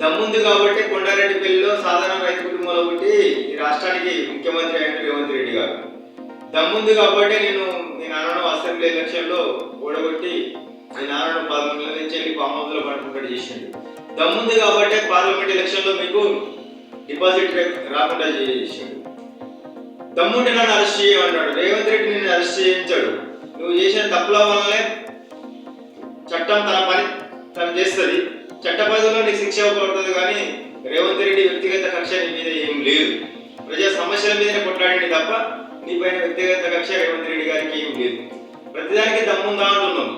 దమ్ముంది కాబట్టి కొండారెడ్డిపల్లిలో సాధారణ రైతు కుటుంబంలో పుట్టి ఈ రాష్ట్రానికి ముఖ్యమంత్రి అయిన రేవంత్ రెడ్డి గారు. దమ్ముంది కాబట్టి నేను నేను నాన్నను అసెంబ్లీ ఎలక్షన్లో ఓడగొట్టి మీ నాన్నను పదకొండు నెలల నుంచి వెళ్ళి ఫామ్ హౌస్లో పట్టుకుంటాడు చేసిండు. దమ్ముంది కాబట్టి పార్లమెంట్ ఎలక్షన్లో మీకు డిపాజిట్ రాకుండా చేసిండు. దమ్ముంటే నన్ను అరెస్ట్ చేయమంటాడు రేవంత్ రెడ్డి నేను అరెస్ట్ చేయించాడు. నువ్వు చేసిన తప్పుల వల్లనే చట్టం తన పని తను చేస్తుంది. చట్ట నీకు శిక్ష పడుతుంది కానీ రేవంత్ రెడ్డి వ్యక్తిగత కక్ష నీ మీద ఏం లేదు. ప్రజా సమస్యల మీదనే కొట్లాడండి తప్ప నీ పైన వ్యక్తిగత కక్ష రేవంత్ రెడ్డి గారికి ఏం లేదు. ప్రతిదానికి దమ్ముందా అంటున్నాం.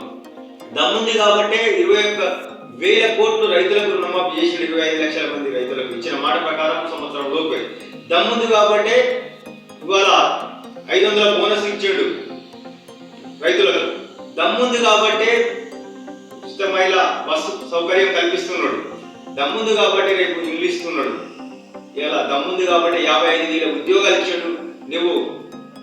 దమ్ముంది కాబట్టే ఇరవై ఒక్క వేల కోట్లు రైతులకు రుణమాఫీ చేసిన ఇరవై ఐదు లక్షల మంది రైతులకు. ఇచ్చిన మాట ప్రకారం సంవత్సరం లోపే. దమ్ముంది కాబట్టే ఇవాళ ఐదు వందల బోనస్ ఇచ్చాడు రైతులకు. దమ్ముంది కాబట్టే ఉచితమైన బస్సు సౌకర్యం కల్పిస్తున్నాడు. దమ్ముంది కాబట్టి రేపు ఇల్లు ఇస్తున్నాడు. ఇలా దమ్ముంది కాబట్టి యాభై ఐదు వేల ఉద్యోగాలు ఇచ్చాడు. నువ్వు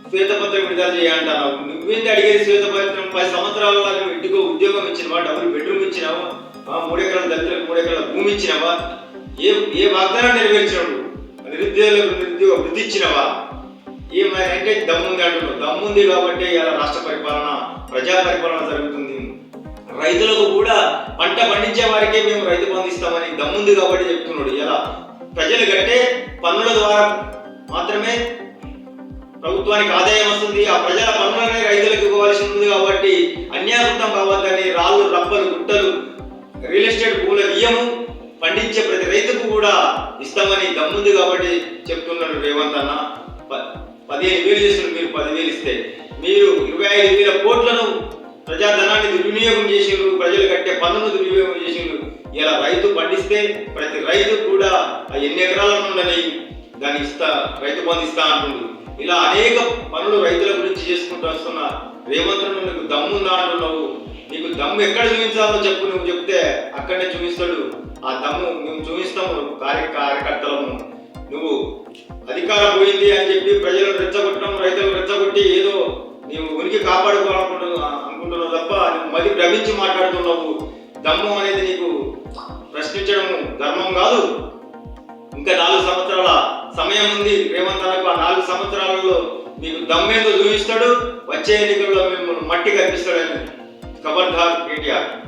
శ్వేతపత్రం విడుదల చేయంటున్నావు నువ్వేంది అడిగేది శ్వేతపత్రం? పది సంవత్సరాల నువ్వు ఇంటికో ఉద్యోగం ఇచ్చినవా? డబుల్ బెడ్రూమ్ ఇచ్చినావా? ఆ మూడెకరాల దళితులకు మూడెకరాల భూమి ఇచ్చినావా? ఏ ఏ వాగ్దానం నెరవేర్చినావు నిరుద్యోగులకు నిరుద్యోగ వృద్ధి ఇచ్చినవా? ఏమైనా అంటే దమ్ముంది అంటున్నావు. దమ్ముంది కాబట్టి ఇలా రాష్ట్ర పరిపాలన ప్రజా పరిపాలన జరుగుతుంది. రైతులకు కూడా పంట పండించే వారికే మేము రైతు బంధు దమ్ముంది కాబట్టి చెప్తున్నాడు. ఎలా ప్రజలు కట్టే పన్నుల ద్వారా మాత్రమే ప్రభుత్వానికి ఆదాయం వస్తుంది. ఆ ప్రజల పన్నులనే రైతులకు ఇవ్వవలసి ఉంది కాబట్టి అన్యాకృతం కావద్దని రాళ్ళు రప్పలు గుట్టలు రియల్ ఎస్టేట్ భూముల ఇయ్యము పండించే ప్రతి రైతుకు కూడా ఇస్తామని దమ్ముంది కాబట్టి చెప్తున్నాడు రేవంత్ అన్న. ప- పదిహేను వేలు చేస్తున్నారు మీరు పదివేలు ఇస్తే. మీరు ఇరవై ఐదు వేల కోట్లను ప్రజాధనాన్ని దుర్వినియోగం చేసిండ్రు ప్రజలు కట్టే పన్నును దుర్వినియోగం చేసిండ్రు. ఇలా రైతు పండిస్తే ప్రతి రైతు కూడా ఆ ఎన్ని ఎకరాల నుండి దాన్ని ఇస్తా రైతు బంధు ఇస్తా ఇలా అనేక పనులు రైతుల గురించి చేసుకుంటూ వస్తున్న రేవంత్ నీకు దమ్ముందా అంటున్నావు? నీకు దమ్ము ఎక్కడ చూపించాలో చెప్పు నువ్వు చెప్తే అక్కడనే చూపిస్తాడు. ఆ దమ్ము మేము చూపిస్తాము కార్య కార్యకర్తలము. నువ్వు అధికారం పోయింది అని చెప్పి ప్రజలను రెచ్చగొట్టడం రైతులను రెచ్చగొట్టి ఏదో నీవు ఉనికి కాపాడుకోవడం తప్ప భ్రమించి మాట్లాడుతున్నావు. దమ్ము అనేది నీకు ప్రశ్నించడము ధర్మం కాదు. ఇంకా నాలుగు సంవత్సరాల సమయం ఉంది. రేవంత్ ఆ నాలుగు సంవత్సరాలలో మీకు దమ్మేందో చూపిస్తాడు? వచ్చే ఎన్నికల్లో మిమ్మల్ని మట్టి కనిపిస్తాడని ఖబర్దార్ కేటీఆర్.